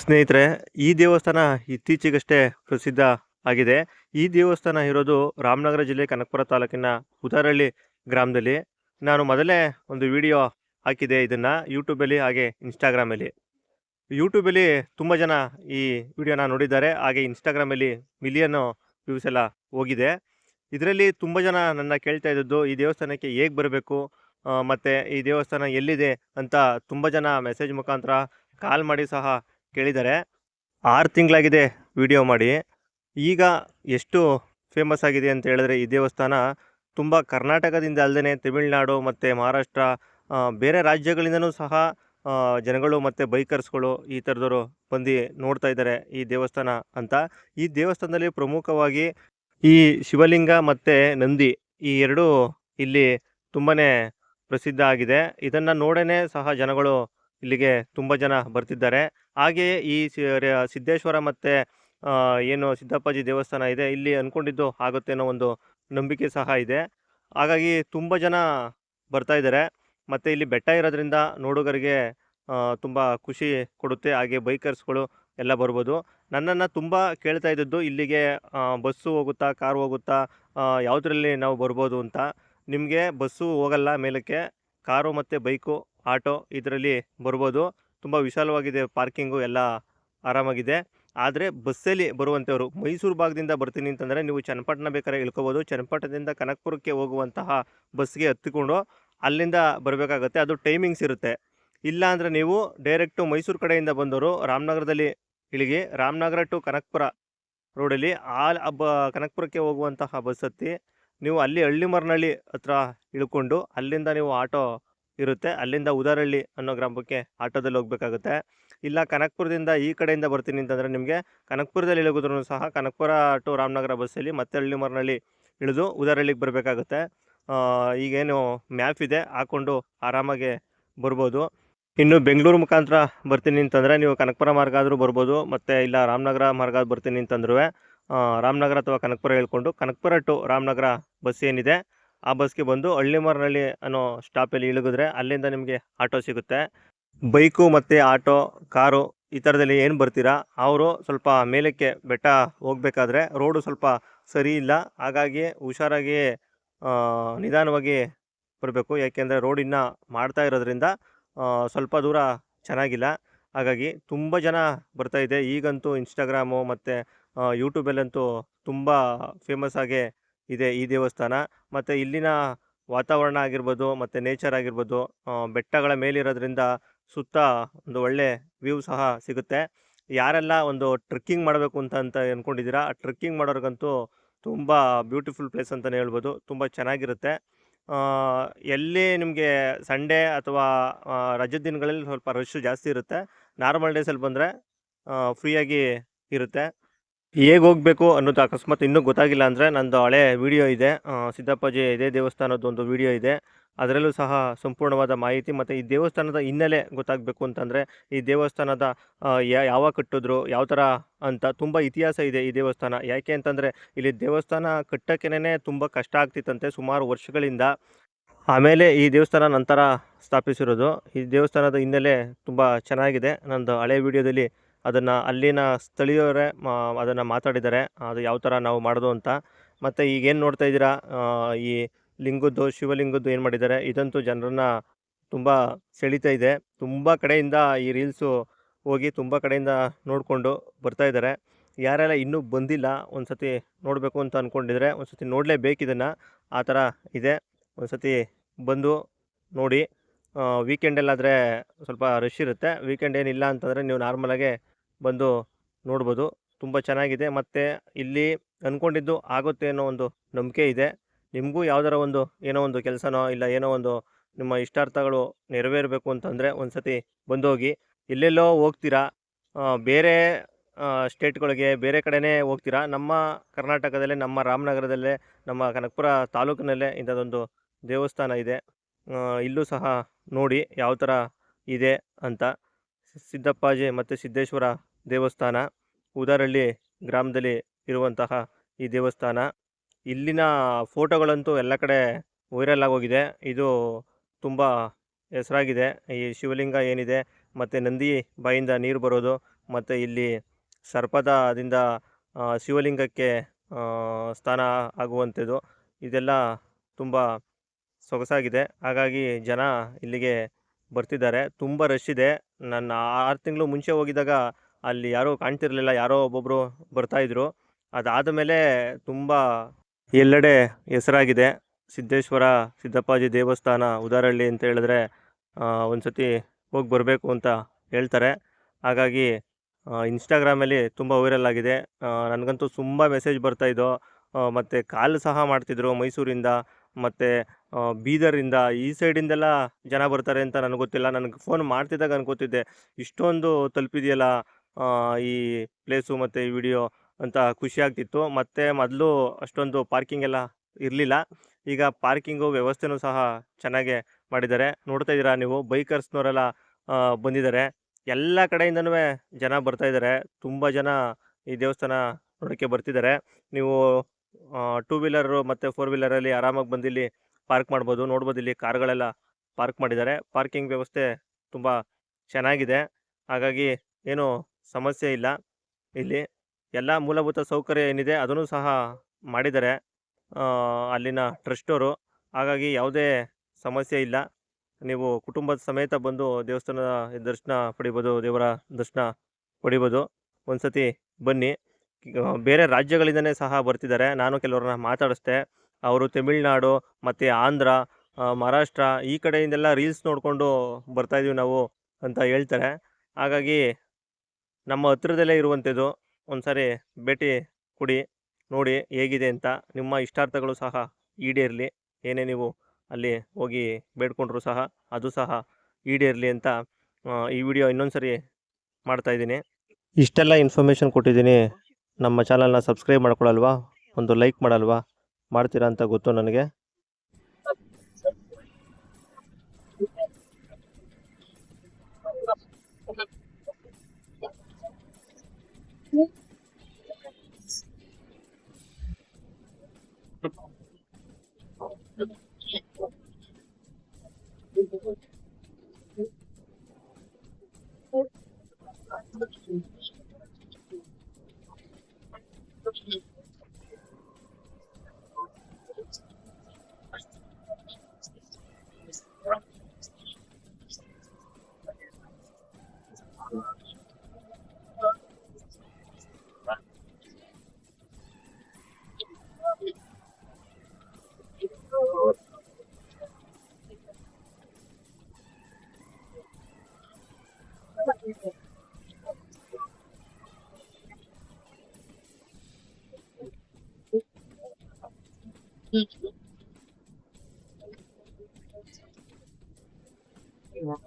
ಸ್ನೇಹಿತರೆ, ಈ ದೇವಸ್ಥಾನ ಇತ್ತೀಚೆಗಷ್ಟೇ ಪ್ರಸಿದ್ಧ ಆಗಿದೆ. ಈ ದೇವಸ್ಥಾನ ಇರೋದು ರಾಮನಗರ ಜಿಲ್ಲೆ ಕನಕಪುರ ತಾಲೂಕಿನ ಉದಾರಹಳ್ಳಿ ಗ್ರಾಮದಲ್ಲಿ. ನಾನು ಮೊದಲೇ ಒಂದು ವಿಡಿಯೋ ಹಾಕಿದೆ ಇದನ್ನು ಯೂಟ್ಯೂಬಲ್ಲಿ ಹಾಗೆ ಇನ್ಸ್ಟಾಗ್ರಾಮಲ್ಲಿ. ಯೂಟ್ಯೂಬಲ್ಲಿ ತುಂಬ ಜನ ಈ ವಿಡಿಯೋನ ನೋಡಿದ್ದಾರೆ. ಹಾಗೆ ಇನ್ಸ್ಟಾಗ್ರಾಮಲ್ಲಿ ಮಿಲಿಯನ್ ವ್ಯೂಸ್ ಎಲ್ಲ ಹೋಗಿದೆ. ಇದರಲ್ಲಿ ತುಂಬ ಜನ ನನ್ನ ಕೇಳ್ತಾ ಇದ್ದದ್ದು, ಈ ದೇವಸ್ಥಾನಕ್ಕೆ ಹೇಗೆ ಬರಬೇಕು? ಮತ್ತು ಈ ದೇವಸ್ಥಾನ ಎಲ್ಲಿದೆ ಅಂತ ತುಂಬ ಜನ ಮೆಸೇಜ್ ಮುಖಾಂತರ ಕಾಲ್ ಮಾಡಿ ಸಹ ಕೇಳಿದ್ದಾರೆ. ಆರು ತಿಂಗಳಾಗಿದೆ ವಿಡಿಯೋ ಮಾಡಿ. ಈಗ ಎಷ್ಟು ಫೇಮಸ್ ಆಗಿದೆ ಅಂತ ಹೇಳಿದ್ರೆ ಈ ದೇವಸ್ಥಾನ ತುಂಬ ಕರ್ನಾಟಕದಿಂದ ಅಲ್ಲದೆ ತಮಿಳುನಾಡು ಮತ್ತು ಮಹಾರಾಷ್ಟ್ರ ಬೇರೆ ರಾಜ್ಯಗಳಿಂದನೂ ಸಹ ಜನಗಳು ಮತ್ತು ಬೈಕರ್ಸ್ಗಳು ಈ ಥರದವರು ಬಂದು ನೋಡ್ತಾ ಇದ್ದಾರೆ ಈ ದೇವಸ್ಥಾನ ಅಂತ. ಈ ದೇವಸ್ಥಾನದಲ್ಲಿ ಪ್ರಮುಖವಾಗಿ ಈ ಶಿವಲಿಂಗ ಮತ್ತು ನಂದಿ ಈ ಎರಡು ಇಲ್ಲಿ ತುಂಬಾ ಪ್ರಸಿದ್ಧ ಆಗಿದೆ. ಇದನ್ನು ನೋಡೇ ಸಹ ಜನಗಳು ಇಲ್ಲಿಗೆ ತುಂಬ ಜನ ಬರ್ತಿದ್ದಾರೆ. ಹಾಗೆಯೇ ಈ ಸಿದ್ದೇಶ್ವರ ಮತ್ತು ಏನು ಸಿದ್ದಪ್ಪಾಜಿ ದೇವಸ್ಥಾನ ಇದೆ, ಇಲ್ಲಿ ಅಂದ್ಕೊಂಡಿದ್ದು ಆಗುತ್ತೆ ಅನ್ನೋ ಒಂದು ನಂಬಿಕೆ ಸಹ ಇದೆ. ಹಾಗಾಗಿ ತುಂಬ ಜನ ಬರ್ತಾ ಇದ್ದಾರೆ. ಮತ್ತು ಇಲ್ಲಿ ಬೆಟ್ಟ ಇರೋದ್ರಿಂದ ನೋಡುಗರಿಗೆ ತುಂಬ ಖುಷಿ ಕೊಡುತ್ತೆ. ಹಾಗೆ ಬೈಕರ್ಸ್ಗಳು ಎಲ್ಲ ಬರ್ಬೋದು. ನನ್ನನ್ನು ತುಂಬ ಕೇಳ್ತಾ ಇದ್ದದ್ದು ಇಲ್ಲಿಗೆ ಬಸ್ಸು ಹೋಗುತ್ತಾ, ಕಾರ್ ಹೋಗುತ್ತಾ ಯಾವುದರಲ್ಲಿ ನಾವು ಬರ್ಬೋದು ಅಂತ. ನಿಮಗೆ ಬಸ್ಸು ಹೋಗಲ್ಲ ಮೇಲಕ್ಕೆ, ಕಾರು ಮತ್ತು ಬೈಕು ಆಟೋ ಇದರಲ್ಲಿ ಬರ್ಬೋದು. ತುಂಬ ವಿಶಾಲವಾಗಿದೆ ಪಾರ್ಕಿಂಗು, ಎಲ್ಲ ಆರಾಮಾಗಿದೆ. ಆದರೆ ಬಸ್ಸಲ್ಲಿ ಬರುವಂಥವ್ರು, ಮೈಸೂರು ಭಾಗದಿಂದ ಬರ್ತೀನಿ ಅಂತಂದರೆ ನೀವು ಚನ್ನಪಟ್ಟಣ ಬೇಕಾದ್ರೆ ಇಳ್ಕೋಬೋದು. ಚನ್ನಪಟ್ಟಣದಿಂದ ಕನಕಪುರಕ್ಕೆ ಹೋಗುವಂತಹ ಬಸ್ಗೆ ಹತ್ತಿಕೊಂಡು ಅಲ್ಲಿಂದ ಬರಬೇಕಾಗತ್ತೆ. ಅದು ಟೈಮಿಂಗ್ಸ್ ಇರುತ್ತೆ. ಇಲ್ಲ ಅಂದರೆ ನೀವು ಡೈರೆಕ್ಟು ಮೈಸೂರು ಕಡೆಯಿಂದ ಬಂದವರು ರಾಮನಗರದಲ್ಲಿ ಇಳಿಗೆ, ರಾಮನಗರ ಟು ಕನಕಪುರ ರೋಡಲ್ಲಿ ಆ ಹಬ್ಬ ಕನಕಪುರಕ್ಕೆ ಹೋಗುವಂತಹ ಬಸ್ ಹತ್ತಿ ನೀವು ಅಲ್ಲಿ ಹಳ್ಳಿಮರ್ನಳ್ಳಿ ಹತ್ರ ಇಳ್ಕೊಂಡು ಅಲ್ಲಿಂದ ನೀವು ಆಟೋ ಇರುತ್ತೆ. ಅಲ್ಲಿಂದ ಉದಾರಳ್ಳಿ ಅನ್ನೋ ಗ್ರಾಮಕ್ಕೆ ಆಟೋದಲ್ಲಿ ಹೋಗಬೇಕಾಗುತ್ತೆ. ಇಲ್ಲ ಕನಕಪುರದಿಂದ ಈ ಕಡೆಯಿಂದ ಬರ್ತೀನಿ ಅಂತಂದರೆ ನಿಮಗೆ ಕನಕಪುರದಲ್ಲಿ ಇಳಿದ್ರು ಸಹ ಕನಕಪುರ ಟು ರಾಮನಗರ ಬಸ್ಸಲ್ಲಿ ಮತ್ತೆ ಹಳ್ಳಿಮರನಹಳ್ಳಿ ಇಳಿದು ಉದಾರಳ್ಳಿಗೆ ಬರಬೇಕಾಗುತ್ತೆ. ಈಗೇನು ಮ್ಯಾಪ್ ಇದೆ ಹಾಕ್ಕೊಂಡು ಆರಾಮಾಗಿ ಬರ್ಬೋದು. ಇನ್ನು ಬೆಂಗಳೂರು ಮುಖಾಂತರ ಬರ್ತೀನಿ ಅಂತಂದರೆ ನೀವು ಕನಕಪುರ ಮಾರ್ಗ ಆದರೂ ಬರ್ಬೋದು, ಮತ್ತು ಇಲ್ಲ ರಾಮನಗರ ಮಾರ್ಗ ಬರ್ತೀನಿ ಅಂತಂದ್ರೂ ರಾಮನಗರ ಅಥವಾ ಕನಕಪುರ ಹೇಳ್ಕೊಂಡು ಕನಕಪುರ ಟು ರಾಮನಗರ ಬಸ್ ಏನಿದೆ ಆ ಬಸ್ಗೆ ಬಂದು ಹಳ್ಳಿಮರನಹಳ್ಳಿ ಅನ್ನೋ ಸ್ಟಾಪಲ್ಲಿ ಇಳಿಗಿದ್ರೆ ಅಲ್ಲಿಂದ ನಿಮಗೆ ಆಟೋ ಸಿಗುತ್ತೆ. ಬೈಕು ಮತ್ತು ಆಟೋ, ಕಾರು ಈ ಥರದಲ್ಲಿ ಏನು ಬರ್ತೀರಾ? ಅವರು ಸ್ವಲ್ಪ ಮೇಲಕ್ಕೆ ಬೆಟ್ಟ ಹೋಗಬೇಕಾದ್ರೆ ರೋಡು ಸ್ವಲ್ಪ ಸರಿ ಇಲ್ಲ. ಹಾಗಾಗಿ ಹುಷಾರಾಗಿ ನಿಧಾನವಾಗಿ ಬರಬೇಕು. ಯಾಕೆಂದರೆ ರೋಡ್ ಇನ್ನೂ ಮಾಡ್ತಾ ಇರೋದ್ರಿಂದ ಸ್ವಲ್ಪ ದೂರ ಚೆನ್ನಾಗಿಲ್ಲ. ಹಾಗಾಗಿ ತುಂಬ ಜನ ಬರ್ತಾ ಇದೆ. ಈಗಂತೂ ಇನ್ಸ್ಟಾಗ್ರಾಮು ಮತ್ತು ಯೂಟ್ಯೂಬಲ್ಲಂತೂ ತುಂಬ ಫೇಮಸ್ ಆಗೇ ಇದೆ ಈ ದೇವಸ್ಥಾನ. ಮತ್ತು ಇಲ್ಲಿನ ವಾತಾವರಣ ಆಗಿರ್ಬೋದು, ಮತ್ತು ನೇಚರ್ ಆಗಿರ್ಬೋದು ಬೆಟ್ಟಗಳ ಮೇಲಿರೋದ್ರಿಂದ ಸುತ್ತ ಒಂದು ಒಳ್ಳೆ ವ್ಯೂ ಸಹ ಸಿಗುತ್ತೆ. ಯಾರೆಲ್ಲ ಒಂದು ಟ್ರೆಕ್ಕಿಂಗ್ ಮಾಡಬೇಕು ಅಂತ ಅಂತ ಅಂದ್ಕೊಂಡಿದ್ದೀರಾ ಆ ಟ್ರೆಕ್ಕಿಂಗ್ ಮಾಡೋರಿಗಂತೂ ತುಂಬ ಬ್ಯೂಟಿಫುಲ್ ಪ್ಲೇಸ್ ಅಂತಲೇ ಹೇಳ್ಬೋದು. ತುಂಬ ಚೆನ್ನಾಗಿರುತ್ತೆ. ಎಲ್ಲಿ ನಿಮಗೆ ಸಂಡೇ ಅಥವಾ ರಜದ ದಿನಗಳಲ್ಲಿ ಸ್ವಲ್ಪ ರಶ್ಶು ಜಾಸ್ತಿ ಇರುತ್ತೆ. ನಾರ್ಮಲ್ ಡೇಸಲ್ಲಿ ಬಂದರೆ ಫ್ರೀಯಾಗಿ ಇರುತ್ತೆ. ಹೇಗೆ ಹೋಗಬೇಕು ಅನ್ನೋದು ಅಕಸ್ಮಾತ್ ಇನ್ನೂ ಗೊತ್ತಾಗಿಲ್ಲ ಅಂದರೆ ನಂದು ಹಳೆ ವಿಡಿಯೋ ಇದೆ. ಸಿದ್ದಪ್ಪಾಜಿ ಇದೇ ದೇವಸ್ಥಾನದ ಒಂದು ವಿಡಿಯೋ ಇದೆ. ಅದರಲ್ಲೂ ಸಹ ಸಂಪೂರ್ಣವಾದ ಮಾಹಿತಿ ಮತ್ತು ಈ ದೇವಸ್ಥಾನದ ಹಿನ್ನೆಲೆ ಗೊತ್ತಾಗಬೇಕು ಅಂತಂದರೆ ಈ ದೇವಸ್ಥಾನದ ಯಾವ ಕಟ್ಟಿದ್ರು, ಯಾವ ಥರ ಅಂತ ತುಂಬ ಇತಿಹಾಸ ಇದೆ ಈ ದೇವಸ್ಥಾನ. ಯಾಕೆ ಅಂತಂದರೆ ಇಲ್ಲಿ ದೇವಸ್ಥಾನ ಕಟ್ಟೋಕ್ಕೇನೆ ತುಂಬ ಕಷ್ಟ ಆಗ್ತಿತ್ತಂತೆ ಸುಮಾರು ವರ್ಷಗಳಿಂದ. ಆಮೇಲೆ ಈ ದೇವಸ್ಥಾನ ನಂತರ ಸ್ಥಾಪಿಸಿರೋದು. ಈ ದೇವಸ್ಥಾನದ ಹಿನ್ನೆಲೆ ತುಂಬ ಚೆನ್ನಾಗಿದೆ. ನಂದು ಹಳೆ ವಿಡಿಯೋದಲ್ಲಿ ಅದನ್ನು ಅಲ್ಲಿನ ಸ್ಥಳೀಯರೇ ಅದನ್ನು ಮಾತಾಡಿದ್ದಾರೆ. ಅದು ಯಾವ ಥರ ನಾವು ಮಾಡೋದು ಅಂತ. ಮತ್ತು ಈಗೇನು ನೋಡ್ತಾ ಇದ್ದೀರಾ? ಈ ಲಿಂಗದ್ದು, ಶಿವಲಿಂಗದ್ದು ಏನು ಮಾಡಿದ್ದಾರೆ? ಇದಂತೂ ಜನರನ್ನ ತುಂಬ ಸೆಳೀತಾ ಇದೆ. ತುಂಬ ಕಡೆಯಿಂದ ಈ ರೀಲ್ಸು ಹೋಗಿ ತುಂಬ ಕಡೆಯಿಂದ ನೋಡಿಕೊಂಡು ಬರ್ತಾ ಇದ್ದಾರೆ. ಯಾರೆಲ್ಲ ಇನ್ನೂ ಬಂದಿಲ್ಲ ಒಂದು ಸತಿ ನೋಡಬೇಕು ಅಂತ ಅಂದ್ಕೊಂಡಿದ್ರೆ ಒಂದು ಸತಿ ನೋಡಲೇಬೇಕು ಇದನ್ನು. ಆ ಥರ ಇದೆ. ಒಂದು ಸತಿ ಬಂದು ನೋಡಿ. ವೀಕೆಂಡಲ್ಲಾದರೆ ಸ್ವಲ್ಪ ರಶ್ ಇರುತ್ತೆ. ವೀಕೆಂಡ್ ಏನಿಲ್ಲ ಅಂತಂದರೆ ನೀವು ನಾರ್ಮಲಾಗೆ ಬಂದು ನೋಡ್ಬೋದು. ತುಂಬ ಚೆನ್ನಾಗಿದೆ. ಮತ್ತು ಇಲ್ಲಿ ಅಂದ್ಕೊಂಡಿದ್ದು ಆಗುತ್ತೆ ಅನ್ನೋ ಒಂದು ನಂಬಿಕೆ ಇದೆ. ನಿಮಗೂ ಯಾವ್ದಾರ ಒಂದು ಏನೋ ಒಂದು ಕೆಲಸನೋ ಇಲ್ಲ ಏನೋ ಒಂದು ನಿಮ್ಮ ಇಷ್ಟಾರ್ಥಗಳು ನೆರವೇರಬೇಕು ಅಂತಂದರೆ ಒಂದು ಸತಿ ಬಂದು ಹೋಗಿ ಎಲ್ಲೆಲ್ಲೋ ಹೋಗ್ತೀರಾ? ಬೇರೆ ಸ್ಟೇಟ್ಗಳಿಗೆ, ಬೇರೆ ಕಡೆನೇ ಹೋಗ್ತೀರಾ? ನಮ್ಮ ಕರ್ನಾಟಕದಲ್ಲೇ, ನಮ್ಮ ರಾಮನಗರದಲ್ಲೇ, ನಮ್ಮ ಕನಕಪುರ ತಾಲೂಕಿನಲ್ಲೇ ಇಂಥದ್ದೊಂದು ದೇವಸ್ಥಾನ ಇದೆ. ಇಲ್ಲೂ ಸಹ ನೋಡಿ ಯಾವ ಥರ ಇದೆ ಅಂತ. ಸಿದ್ದಪ್ಪಾಜಿ ಮತ್ತು ಸಿದ್ದೇಶ್ವರ ದೇವಸ್ಥಾನ. ಉದಾರಳ್ಳಿ ಗ್ರಾಮದಲ್ಲಿ ಇರುವಂತಹ ಈ ದೇವಸ್ಥಾನ. ಇಲ್ಲಿನ ಫೋಟೋಗಳಂತೂ ಎಲ್ಲ ಕಡೆ ವೈರಲ್ ಆಗೋಗಿದೆ. ಇದು ತುಂಬ ಹೆಸರಾಗಿದೆ. ಈ ಶಿವಲಿಂಗ ಏನಿದೆ, ಮತ್ತು ನಂದಿ ಬಾಯಿಂದ ನೀರು ಬರೋದು, ಮತ್ತು ಇಲ್ಲಿ ಸರ್ಪದದಿಂದ ಶಿವಲಿಂಗಕ್ಕೆ ಸ್ಥಾನ ಆಗುವಂಥದ್ದು. ಇದೆಲ್ಲ ತುಂಬ ಸೊಗಸಾಗಿದೆ. ಹಾಗಾಗಿ ಜನ ಇಲ್ಲಿಗೆ ಬರ್ತಿದ್ದಾರೆ. ತುಂಬ ರಶ್ ಇದೆ. ನಾನು ಆರು ತಿಂಗಳು ಮುಂಚೆ ಹೋಗಿದ್ದಾಗ ಅಲ್ಲಿ ಯಾರೂ ಕಾಣ್ತಿರಲಿಲ್ಲ, ಯಾರೋ ಒಬ್ಬೊಬ್ಬರು ಬರ್ತಾಯಿದ್ರು ಅದಾದ ಮೇಲೆ ತುಂಬ ಎಲ್ಲೆಡೆ ಹೆಸರಾಗಿದೆ. ಸಿದ್ದೇಶ್ವರ, ಸಿದ್ದಪ್ಪಾಜಿ ದೇವಸ್ಥಾನ ಉದಾರಳ್ಳಿ ಅಂತ ಹೇಳಿದ್ರೆ ಒಂದು ಸತಿ ಹೋಗಿ ಬರಬೇಕು ಅಂತ ಹೇಳ್ತಾರೆ. ಹಾಗಾಗಿ ಇನ್ಸ್ಟಾಗ್ರಾಮಲ್ಲಿ ತುಂಬ ವೈರಲ್ ಆಗಿದೆ. ನನಗಂತೂ ತುಂಬ ಮೆಸೇಜ್ ಬರ್ತಾಯಿದ್ದೋ ಮತ್ತು ಕಾಲ್ ಸಹ ಮಾಡ್ತಿದ್ರು ಮೈಸೂರಿಂದ, ಮತ್ತು ಬೀದರಿಂದ ಈ ಸೈಡಿಂದೆಲ್ಲ ಜನ ಬರ್ತಾರೆ ಅಂತ ನನಗೆ ಗೊತ್ತಿಲ್ಲ. ನನಗೆ ಫೋನ್ ಮಾಡ್ತಿದ್ದಾಗ ಅನ್ಕೋತಿದ್ದೆ ಇಷ್ಟೊಂದು ತಲುಪಿದೆಯಲ್ಲ ಈ ಪ್ಲೇಸು ಮತ್ತು ಈ ವಿಡಿಯೋ ಅಂತ ಖುಷಿ ಆಗ್ತಿತ್ತು. ಮತ್ತು ಮೊದಲು ಅಷ್ಟೊಂದು ಪಾರ್ಕಿಂಗ್ ಎಲ್ಲ ಇರಲಿಲ್ಲ. ಈಗ ಪಾರ್ಕಿಂಗು ವ್ಯವಸ್ಥೆನೂ ಸಹ ಚೆನ್ನಾಗೆ ಮಾಡಿದ್ದಾರೆ. ನೋಡ್ತಾ ಇದ್ದೀರಾ ನೀವು? ಬೈಕರ್ಸ್ನವರೆಲ್ಲ ಬಂದಿದ್ದಾರೆ. ಎಲ್ಲ ಕಡೆಯಿಂದನೂ ಜನ ಬರ್ತಾ ಇದ್ದಾರೆ. ತುಂಬ ಜನ ಈ ದೇವಸ್ಥಾನ ನೋಡೋಕ್ಕೆ ಬರ್ತಿದ್ದಾರೆ. ನೀವು ಟೂ ವೀಲರು ಮತ್ತು ಫೋರ್ ವೀಲರಲ್ಲಿ ಆರಾಮಾಗಿ ಬಂದು ಇಲ್ಲಿ ಪಾರ್ಕ್ ಮಾಡ್ಬೋದು. ನೋಡ್ಬೋದು ಇಲ್ಲಿ ಕಾರ್ಗಳೆಲ್ಲ ಪಾರ್ಕ್ ಮಾಡಿದ್ದಾರೆ. ಪಾರ್ಕಿಂಗ್ ವ್ಯವಸ್ಥೆ ತುಂಬ ಚೆನ್ನಾಗಿದೆ. ಹಾಗಾಗಿ ಏನು ಸಮಸ್ಯೆ ಇಲ್ಲ. ಇಲ್ಲಿ ಎಲ್ಲ ಮೂಲಭೂತ ಸೌಕರ್ಯ ಏನಿದೆ ಅದನ್ನು ಸಹ ಮಾಡಿದ್ದಾರೆ. ಅಲ್ಲಿನ ಟ್ರಸ್ಟೋರು ಹಾಗಾಗಿ ಯಾವುದೇ ಸಮಸ್ಯೆ ಇಲ್ಲ. ನೀವು ಕುಟುಂಬದ ಸಮೇತ ಬಂದು ದೇವಸ್ಥಾನದ ದರ್ಶನ ಪಡಿಬೋದು, ದೇವರ ದರ್ಶನ ಪಡಿಬೋದು. ಒಂದು ಸತಿ ಬನ್ನಿ ಬೇರೆ ರಾಜ್ಯಗಳಿಂದನೇ ಸಹ ಬರ್ತಿದ್ದಾರೆ. ನಾನು ಕೆಲವ್ರನ್ನ ಮಾತಾಡಿಸ್ದೆ ಅವರು ತಮಿಳ್ನಾಡು, ಮತ್ತು ಆಂಧ್ರ ಮಹಾರಾಷ್ಟ್ರ ಈ ಕಡೆಯಿಂದೆಲ್ಲ ರೀಲ್ಸ್ ನೋಡಿಕೊಂಡು ಬರ್ತಾಯಿದ್ದೀವಿ ನಾವು ಅಂತ ಹೇಳ್ತಾರೆ. ಹಾಗಾಗಿ ನಮ್ಮ ಹತ್ರದಲ್ಲೇ ಇರುವಂಥದ್ದು ಒಂದು ಸಾರಿ ಭೇಟಿ ಕೊಡಿ, ನೋಡಿ ಹೇಗಿದೆ ಅಂತ. ನಿಮ್ಮ ಇಷ್ಟಾರ್ಥಗಳು ಸಹ ಈಡೇರಲಿ. ಏನೇ ನೀವು ಅಲ್ಲಿ ಹೋಗಿ ಬೇಡ್ಕೊಂಡ್ರು ಸಹ ಅದು ಸಹ ಈಡೇರಲಿ ಅಂತ ಈ ವಿಡಿಯೋ ಇನ್ನೊಂದು ಸರಿ ಮಾಡ್ತಾಯಿದ್ದೀನಿ ಇಷ್ಟೆಲ್ಲ ಇನ್ಫಾರ್ಮೇಷನ್ ಕೊಟ್ಟಿದ್ದೀನಿ. ನಮ್ಮ ಚಾನಲ್ನ ಸಬ್ಸ್ಕ್ರೈಬ್ ಮಾಡ್ಕೊಳಲ್ವಾ ಒಂದು ಲೈಕ್ ಮಾಡಲ್ವಾ? ಮಾಡ್ತೀರಾ ಅಂತ ಗೊತ್ತು ನನಗೆ. Estados Unidos. 什么？